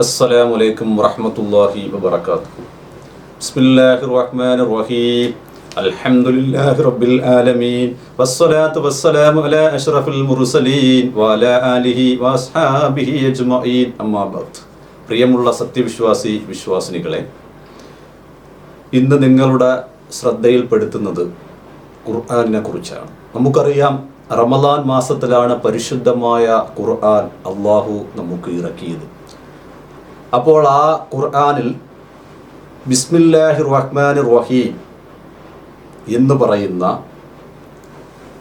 السلام عليكم ورحمة الله وبركاته بسم الله الرحمن الرحيم الحمد لله رب العالمين والصلاة والسلام على أشرف المرسلين وعلى آله وأصحابه أجمعين أما بعد പ്രിയമുള്ള സത്യവിശ്വാസി വിശ്വാസിനികളെ ഇന്ന് നിങ്ങളുടെ ശ്രദ്ധയിൽപ്പെടുത്തുന്നത് ഖുർആാനിനെ കുറിച്ചാണ് നമുക്കറിയാം റമദാൻ മാസത്തിലാണ് പരിശുദ്ധമായ ഖുർആൻ അള്ളാഹു നമുക്ക് ഇറക്കിയത് അപ്പോൾ ആ ഖുർആാനിൽ ബിസ്മില്ലാഹി റഹ്മാൻ റഹീം എന്ന് പറയുന്ന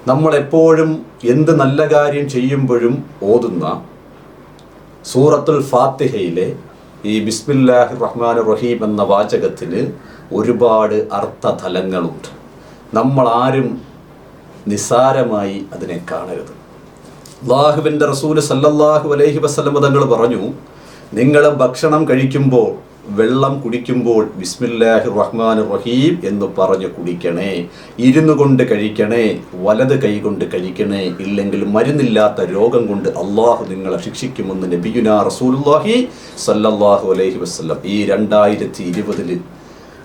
നമ്മൾ എപ്പോഴും എന്ത് നല്ല കാര്യം ചെയ്യുമ്പോഴും ഓതുന്ന സൂറത്തുൽ ഫാത്തിഹയിലെ ഈ ബിസ്മില്ലാഹി റഹ്മാൻ റഹീം എന്ന വാചകത്തിന് ഒരുപാട് അർത്ഥതലങ്ങളുണ്ട്. നമ്മൾ ആരും നിസാരമായി അതിനെ കാണരുത്. അള്ളാഹുവിന്റെ റസൂൽ സല്ലല്ലാഹു അലൈഹി വസല്ലം തങ്ങൾ പറഞ്ഞു നിങ്ങൾ ഭക്ഷണം കഴിക്കുമ്പോൾ വെള്ളം കുടിക്കുമ്പോൾ ബിസ്മില്ലാഹി റഹ്മാൻ റഹീം എന്ന് പറഞ്ഞ് കുടിക്കണേ ഇരുന്നു കൊണ്ട് കഴിക്കണേ വലത് കൈ കൊണ്ട് കഴിക്കണേ ഇല്ലെങ്കിൽ മരുന്നില്ലാത്ത രോഗം കൊണ്ട് അള്ളാഹു നിങ്ങളെ ശിക്ഷിക്കുമെന്ന് നബിയുന റസൂലുള്ളാഹി സല്ലല്ലാഹു അലൈഹി വസല്ലം ഈ രണ്ടായിരത്തി ഇരുപതിൽ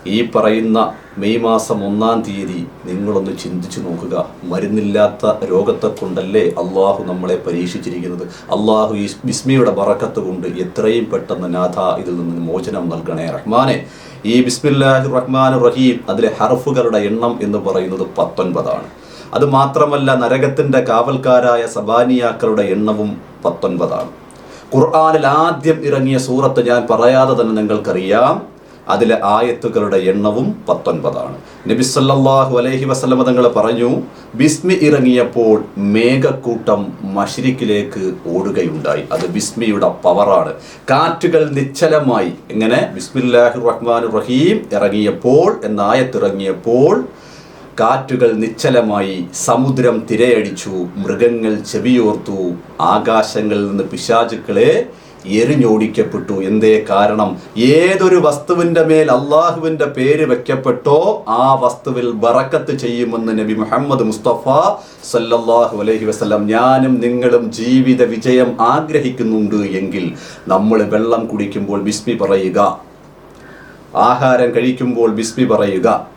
ഈ പറയുന്ന മെയ് മാസം ഒന്നാം തീയതി നിങ്ങളൊന്ന് ചിന്തിച്ചു നോക്കുക. മരുന്നില്ലാത്ത രോഗത്തെ കൊണ്ടല്ലേ അള്ളാഹു നമ്മളെ പരീക്ഷിച്ചിരിക്കുന്നത്? അള്ളാഹു ഈ ബിസ്മിയുടെ വറക്കത്ത് കൊണ്ട് എത്രയും പെട്ടെന്ന് നാഥ ഇതിൽ നിന്ന് മോചനം നൽകണേ റഹ്മാനെ. ഈ ബിസ്മില്ലാഹി റഹ്മാൻ റഹീം അതിലെ ഹർഫുകളുടെ എണ്ണം എന്ന് പറയുന്നത് പത്തൊൻപതാണ്. അത് മാത്രമല്ല നരകത്തിന്റെ കാവൽക്കാരായ സബാനിയാക്കളുടെ എണ്ണവും പത്തൊൻപതാണ്. ഖുർആാനിൽ ആദ്യം ഇറങ്ങിയ സൂറത്ത് ഞാൻ പറയാതെ തന്നെ നിങ്ങൾക്കറിയാം. അതിലെ ആയത്തുകളുടെ എണ്ണവും പത്തൊൻപതാണ്. നബിസ്വല്ലാഹു അലഹി വസല്ലമ തങ്ങൾ പറഞ്ഞു ബിസ്മി ഇറങ്ങിയപ്പോൾ മേഘക്കൂട്ടം മഷിരിക്കിലേക്ക് ഓടുകയുണ്ടായി. അത് ബിസ്മിയുടെ പവറാണ്. കാറ്റുകൾ നിശ്ചലമായി. ഇങ്ങനെ ബിസ്മില്ലാഹു റഹ്മാൻ റഹീം ഇറങ്ങിയപ്പോൾ എന്ന ആയത്തിറങ്ങിയപ്പോൾ കാറ്റുകൾ നിശ്ചലമായി സമുദ്രം തിരയടിച്ചു മൃഗങ്ങൾ ചെവിയോർത്തു ആകാശങ്ങളിൽ നിന്ന് പിശാചുക്കളെ എരിഞ്ഞോടിക്കപ്പെട്ടു എന്തേ കാരണം? ഏതൊരു വസ്തുവിന്റെ മേൽ അള്ളാഹുവിന്റെ പേര് വെക്കപ്പെട്ടോ ആ വസ്തുവിൽ ബറക്കത്ത് ചെയ്യുമെന്ന് നബി മുഹമ്മദ് മുസ്തഫ സല്ലല്ലാഹു അലൈഹി വസല്ലം ഞാനും നിങ്ങളും ജീവിത വിജയം ആഗ്രഹിക്കുന്നുണ്ട് എങ്കിൽ നമ്മൾ വെള്ളം കുടിക്കുമ്പോൾ ബിസ്മി പറയുക. ആഹാരം കഴിക്കുമ്പോൾ ബിസ്മി പറയുക.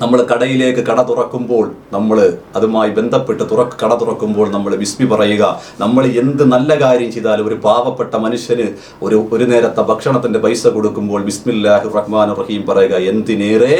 നമ്മൾ കടയിലേക്ക് കട തുറക്കുമ്പോൾ നമ്മൾ അതുമായി ബന്ധപ്പെട്ട് തുറക്ക് കട തുറക്കുമ്പോൾ നമ്മൾ ബിസ്മി പറയുക. നമ്മൾ എന്ത് നല്ല കാര്യം ചെയ്താലും ഒരു പാവപ്പെട്ട മനുഷ്യന് ഒരു ഒരു നേരത്തെ ഭക്ഷണത്തിന്റെ പൈസ കൊടുക്കുമ്പോൾ ബിസ്മില്ലാഹു റഹ്മാൻ റഹീം പറയുക എന്തിനേറെ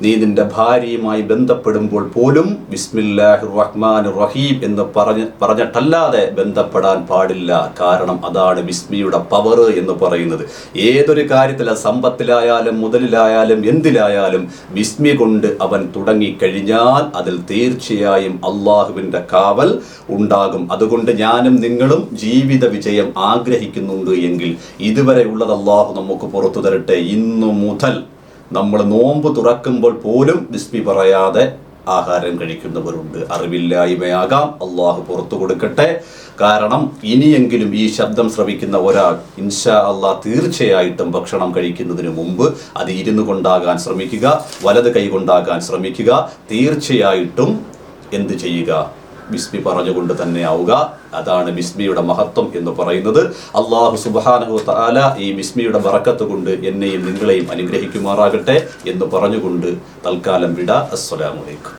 നീ നിന്റെ ഭാര്യയുമായി ബന്ധപ്പെടുമ്പോൾ പോലും ബിസ്മില്ലാഹി റഹ്മാൻ റഹീം എന്ന് പറഞ്ഞ് പറഞ്ഞിട്ടല്ലാതെ ബന്ധപ്പെടാൻ പാടില്ല. കാരണം അതാണ് ബിസ്മിയുടെ പവർ എന്ന് പറയുന്നത്. ഏതൊരു കാര്യത്തിൽ സമ്പത്തിലായാലും മുതലിലായാലും എന്തിലായാലും ബിസ്മി കൊണ്ട് അവൻ തുടങ്ങിക്കഴിഞ്ഞാൽ അതിൽ തീർച്ചയായും അള്ളാഹുവിന്റെ കാവൽ ഉണ്ടാകും. അതുകൊണ്ട് ഞാനും നിങ്ങളും ജീവിത വിജയം ആഗ്രഹിക്കുന്നുണ്ട് എങ്കിൽ ഇതുവരെയുള്ളത് അള്ളാഹു നമുക്ക് പുറത്തു തരട്ടെ. ഇന്നു മുതൽ നമ്മൾ നോമ്പ് തുറക്കുമ്പോൾ പോലും ബിസ്മി പറയാതെ ആഹാരം കഴിക്കുന്നവരുണ്ട്. അറിവില്ലായ്മയാകാം. അള്ളാഹു പുറത്തു കൊടുക്കട്ടെ. കാരണം ഇനിയെങ്കിലും ഈ ശബ്ദം ശ്രവിക്കുന്ന ഒരാൾ ഇൻഷാ അള്ളാഹ് തീർച്ചയായിട്ടും ഭക്ഷണം കഴിക്കുന്നതിന് മുമ്പ് അത് ഇരുന്നു കൊണ്ടാകാൻ ശ്രമിക്കുക വലത് കൈ കൊണ്ടാകാൻ ശ്രമിക്കുക. തീർച്ചയായിട്ടും എന്ത് ചെയ്യുക? ബിസ്മി പറഞ്ഞുകൊണ്ട് തന്നെ ആവുക. അതാണ് ബിസ്മിയുടെ മഹത്വം എന്ന് പറയുന്നത്. അള്ളാഹു സുബാനഹു താല ഈ ബിസ്മിയുടെ ബറക്കത്ത് കൊണ്ട് എന്നെയും നിങ്ങളെയും അനുഗ്രഹിക്കുമാറാകട്ടെ എന്ന് പറഞ്ഞുകൊണ്ട് തൽക്കാലം വിട. അസ്സലാമലൈക്കും